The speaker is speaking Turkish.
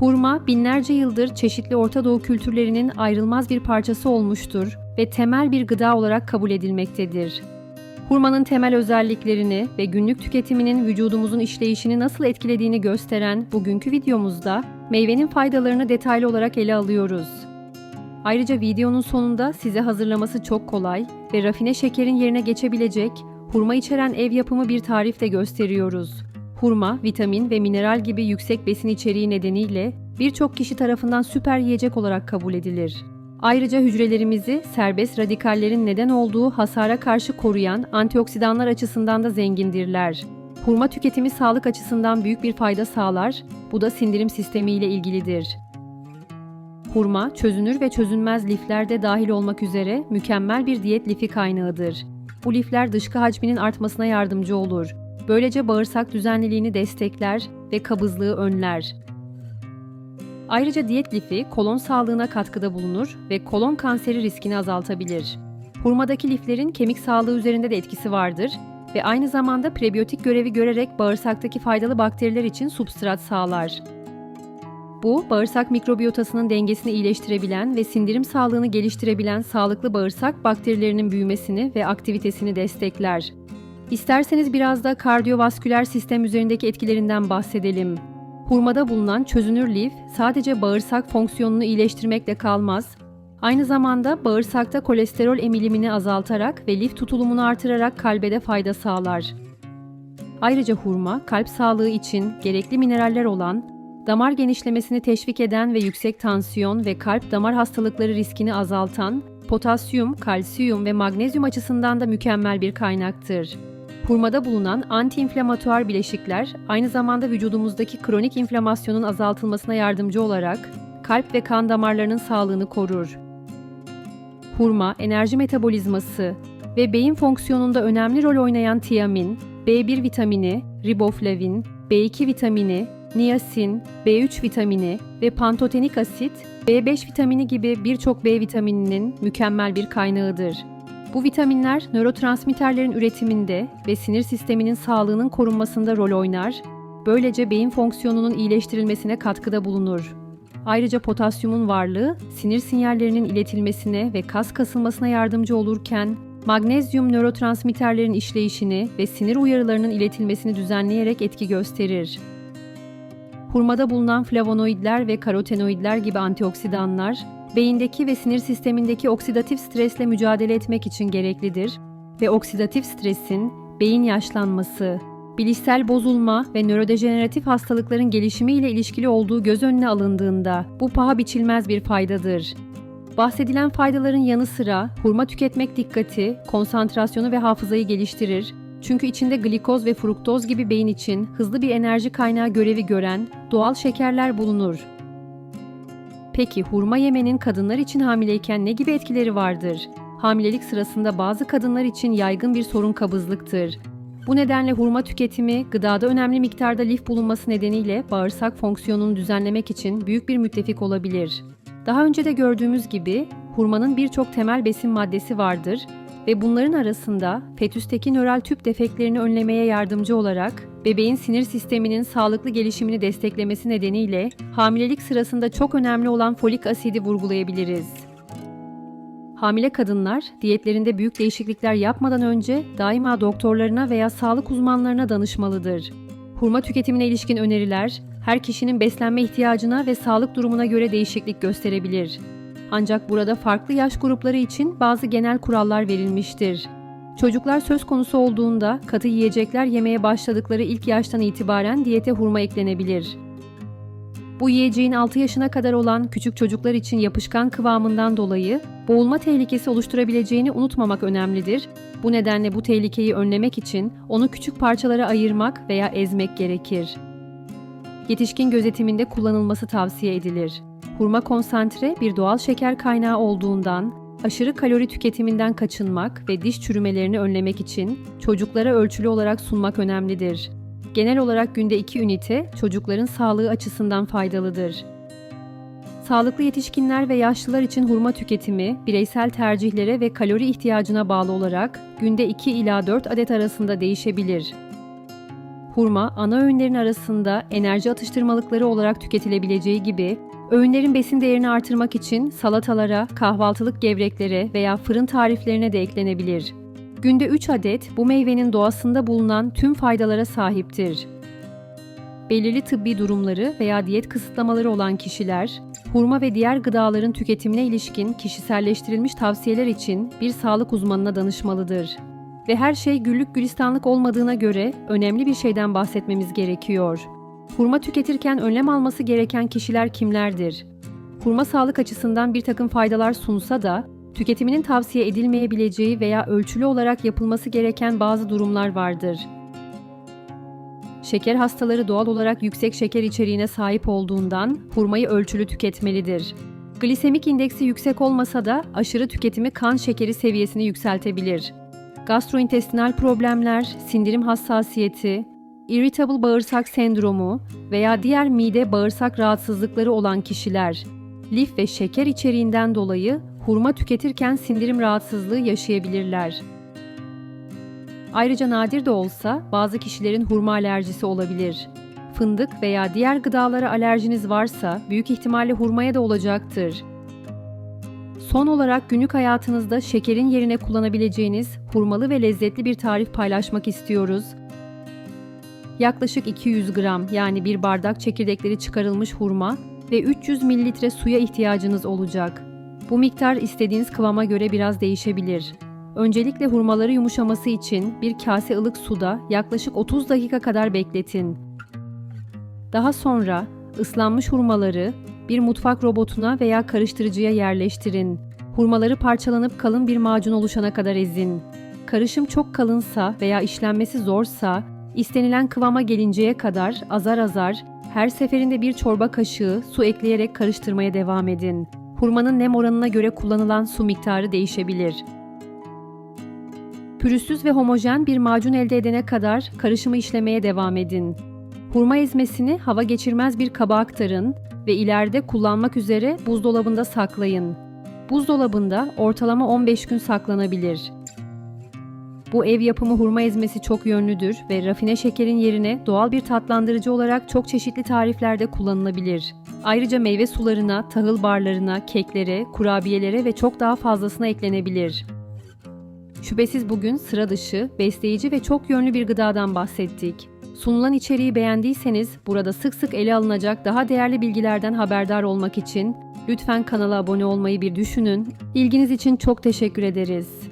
Hurma binlerce yıldır çeşitli Orta Doğu kültürlerinin ayrılmaz bir parçası olmuştur ve temel bir gıda olarak kabul edilmektedir. Hurmanın temel özelliklerini ve günlük tüketiminin vücudumuzun işleyişini nasıl etkilediğini gösteren bugünkü videomuzda meyvenin faydalarını detaylı olarak ele alıyoruz. Ayrıca videonun sonunda size hazırlaması çok kolay ve rafine şekerin yerine geçebilecek hurma içeren ev yapımı bir tarif de gösteriyoruz. Hurma, vitamin ve mineral gibi yüksek besin içeriği nedeniyle birçok kişi tarafından süper yiyecek olarak kabul edilir. Ayrıca hücrelerimizi serbest radikallerin neden olduğu hasara karşı koruyan antioksidanlar açısından da zengindirler. Hurma tüketimi sağlık açısından büyük bir fayda sağlar, bu da sindirim sistemi ile ilgilidir. Hurma, çözünür ve çözünmez liflerde dahil olmak üzere mükemmel bir diyet lifi kaynağıdır. Bu lifler dışkı hacminin artmasına yardımcı olur. Böylece bağırsak düzenliliğini destekler ve kabızlığı önler. Ayrıca diyet lifi kolon sağlığına katkıda bulunur ve kolon kanseri riskini azaltabilir. Hurmadaki liflerin kemik sağlığı üzerinde de etkisi vardır ve aynı zamanda prebiyotik görevi görerek bağırsaktaki faydalı bakteriler için substrat sağlar. Bu, bağırsak mikrobiyotasının dengesini iyileştirebilen ve sindirim sağlığını geliştirebilen sağlıklı bağırsak bakterilerinin büyümesini ve aktivitesini destekler. İsterseniz biraz da kardiyovasküler sistem üzerindeki etkilerinden bahsedelim. Hurmada bulunan çözünür lif sadece bağırsak fonksiyonunu iyileştirmekle kalmaz, aynı zamanda bağırsakta kolesterol emilimini azaltarak ve lif tutulumunu artırarak kalbe de fayda sağlar. Ayrıca hurma, kalp sağlığı için gerekli mineraller olan, damar genişlemesini teşvik eden ve yüksek tansiyon ve kalp damar hastalıkları riskini azaltan, potasyum, kalsiyum ve magnezyum açısından da mükemmel bir kaynaktır. Hurmada bulunan antiinflamatuar bileşikler aynı zamanda vücudumuzdaki kronik inflamasyonun azaltılmasına yardımcı olarak kalp ve kan damarlarının sağlığını korur. Hurma, enerji metabolizması ve beyin fonksiyonunda önemli rol oynayan tiamin, B1 vitamini, riboflavin, B2 vitamini, niyasin, B3 vitamini ve pantotenik asit, B5 vitamini gibi birçok B vitamininin mükemmel bir kaynağıdır. Bu vitaminler nörotransmitterlerin üretiminde ve sinir sisteminin sağlığının korunmasında rol oynar, böylece beyin fonksiyonunun iyileştirilmesine katkıda bulunur. Ayrıca potasyumun varlığı sinir sinyallerinin iletilmesine ve kas kasılmasına yardımcı olurken, magnezyum nörotransmitterlerin işleyişini ve sinir uyarılarının iletilmesini düzenleyerek etki gösterir. Hurmada bulunan flavonoidler ve karotenoidler gibi antioksidanlar, beyindeki ve sinir sistemindeki oksidatif stresle mücadele etmek için gereklidir ve oksidatif stresin beyin yaşlanması, bilişsel bozulma ve nörodejeneratif hastalıkların gelişimi ile ilişkili olduğu göz önüne alındığında bu paha biçilmez bir faydadır. Bahsedilen faydaların yanı sıra hurma tüketmek dikkati, konsantrasyonu ve hafızayı geliştirir. Çünkü içinde glikoz ve fruktoz gibi beyin için hızlı bir enerji kaynağı görevi gören doğal şekerler bulunur. Peki hurma yemenin kadınlar için hamileyken ne gibi etkileri vardır? Hamilelik sırasında bazı kadınlar için yaygın bir sorun kabızlıktır. Bu nedenle hurma tüketimi gıdada önemli miktarda lif bulunması nedeniyle bağırsak fonksiyonunu düzenlemek için büyük bir müttefik olabilir. Daha önce de gördüğümüz gibi hurmanın birçok temel besin maddesi vardır ve bunların arasında fetüsteki nöral tüp defeklerini önlemeye yardımcı olarak bebeğin sinir sisteminin sağlıklı gelişimini desteklemesi nedeniyle hamilelik sırasında çok önemli olan folik asidi vurgulayabiliriz. Hamile kadınlar diyetlerinde büyük değişiklikler yapmadan önce daima doktorlarına veya sağlık uzmanlarına danışmalıdır. Hurma tüketimine ilişkin öneriler her kişinin beslenme ihtiyacına ve sağlık durumuna göre değişiklik gösterebilir. Ancak burada farklı yaş grupları için bazı genel kurallar verilmiştir. Çocuklar söz konusu olduğunda katı yiyecekler yemeye başladıkları ilk yaştan itibaren diyete hurma eklenebilir. Bu yiyeceğin 6 yaşına kadar olan küçük çocuklar için yapışkan kıvamından dolayı boğulma tehlikesi oluşturabileceğini unutmamak önemlidir. Bu nedenle bu tehlikeyi önlemek için onu küçük parçalara ayırmak veya ezmek gerekir. Yetişkin gözetiminde kullanılması tavsiye edilir. Hurma konsantre bir doğal şeker kaynağı olduğundan aşırı kalori tüketiminden kaçınmak ve diş çürümelerini önlemek için çocuklara ölçülü olarak sunmak önemlidir. Genel olarak günde 2 ünite çocukların sağlığı açısından faydalıdır. Sağlıklı yetişkinler ve yaşlılar için hurma tüketimi bireysel tercihlere ve kalori ihtiyacına bağlı olarak günde 2 ila 4 adet arasında değişebilir. Hurma, ana öğünlerin arasında enerji atıştırmalıkları olarak tüketilebileceği gibi, öğünlerin besin değerini artırmak için salatalara, kahvaltılık gevreklere veya fırın tariflerine de eklenebilir. Günde 3 adet bu meyvenin doğasında bulunan tüm faydalara sahiptir. Belirli tıbbi durumları veya diyet kısıtlamaları olan kişiler, hurma ve diğer gıdaların tüketimine ilişkin kişiselleştirilmiş tavsiyeler için bir sağlık uzmanına danışmalıdır. Ve her şey güllük gülistanlık olmadığına göre önemli bir şeyden bahsetmemiz gerekiyor. Hurma tüketirken önlem alması gereken kişiler kimlerdir? Hurma sağlık açısından bir takım faydalar sunsa da, tüketiminin tavsiye edilmeyebileceği veya ölçülü olarak yapılması gereken bazı durumlar vardır. Şeker hastaları doğal olarak yüksek şeker içeriğine sahip olduğundan hurmayı ölçülü tüketmelidir. Glisemik indeksi yüksek olmasa da aşırı tüketimi kan şekeri seviyesini yükseltebilir. Gastrointestinal problemler, sindirim hassasiyeti, irritable bağırsak sendromu veya diğer mide bağırsak rahatsızlıkları olan kişiler lif ve şeker içeriğinden dolayı hurma tüketirken sindirim rahatsızlığı yaşayabilirler. Ayrıca nadir de olsa bazı kişilerin hurma alerjisi olabilir. Fındık veya diğer gıdalara alerjiniz varsa büyük ihtimalle hurmaya da olacaktır. Son olarak günlük hayatınızda şekerin yerine kullanabileceğiniz hurmalı ve lezzetli bir tarif paylaşmak istiyoruz. Yaklaşık 200 gram yani bir bardak çekirdekleri çıkarılmış hurma ve 300 mililitre suya ihtiyacınız olacak. Bu miktar istediğiniz kıvama göre biraz değişebilir. Öncelikle hurmaları yumuşaması için bir kase ılık suda yaklaşık 30 dakika kadar bekletin. Daha sonra ıslanmış hurmaları bir mutfak robotuna veya karıştırıcıya yerleştirin. Hurmaları parçalanıp kalın bir macun oluşana kadar ezin. Karışım çok kalınsa veya işlenmesi zorsa, istenilen kıvama gelinceye kadar azar azar her seferinde bir çorba kaşığı su ekleyerek karıştırmaya devam edin. Hurmanın nem oranına göre kullanılan su miktarı değişebilir. Pürüzsüz ve homojen bir macun elde edene kadar karışımı işlemeye devam edin. Hurma ezmesini hava geçirmez bir kaba aktarın ve ileride kullanmak üzere buzdolabında saklayın. Buzdolabında ortalama 15 gün saklanabilir. Bu ev yapımı hurma ezmesi çok yönlüdür ve rafine şekerin yerine doğal bir tatlandırıcı olarak çok çeşitli tariflerde kullanılabilir. Ayrıca meyve sularına, tahıl barlarına, keklere, kurabiyelere ve çok daha fazlasına eklenebilir. Şüphesiz bugün sıra dışı, besleyici ve çok yönlü bir gıdadan bahsettik. Sunulan içeriği beğendiyseniz burada sık sık ele alınacak daha değerli bilgilerden haberdar olmak için lütfen kanala abone olmayı bir düşünün. İlginiz için çok teşekkür ederiz.